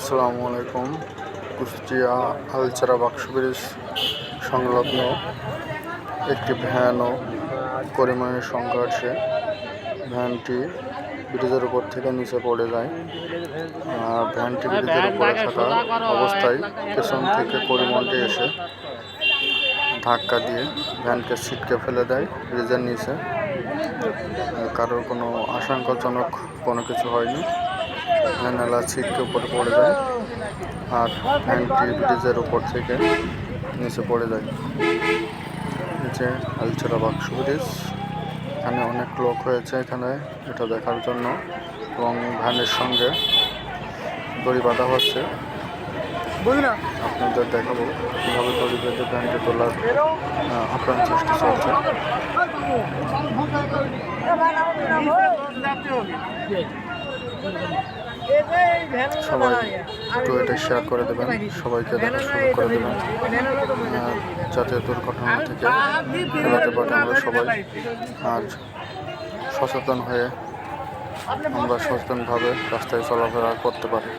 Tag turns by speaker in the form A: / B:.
A: আসসালামু আলাইকুম। কুষ্টিয়া আলচারা বাক্স ব্রিজ সংলগ্ন একটি ভ্যান ও পরিমাণের সংঘর্ষে ভ্যানটি ব্রিজের উপর থেকে নিচে পড়ে যায়। আর ভ্যানটি ব্রিজের উপরে থাকা অবস্থায় পেছন থেকে পরিমলটি এসে ধাক্কা দিয়ে ভ্যানকে ছিটকে ফেলে দেয় ব্রিজের নিচে। কারোর কোনো আশঙ্কাজনক কোনো কিছু হয়নি। ভ্যানালা ছিটকে উপরে পড়ে যায়। আর ভ্যানটি ব্রিজের উপর থেকে নিচে পড়ে যায়। নিচে আলচরা বাক্স ব্রিজ। এখানে অনেক লোক হয়েছে এখানে এটা দেখার জন্য এবং ভ্যানের সঙ্গে দড়ি বাঁধা হচ্ছে। আপনাদের দেখাবো কীভাবে দড়ি বেঁধে ভ্যানটি তোলার আপ্রাণ চেষ্টা চলছে। সবাই একটু এটা শেয়ার করে দেবেন, সবাইকে দেখা শুরু করে দেবেন। যাতে দুর্ঘটনা থেকে এড়াতে পারি আমরা সবাই আর সচেতন হয়ে আমরা সচেতনভাবে রাস্তায় চলাফেরা করতে পারি।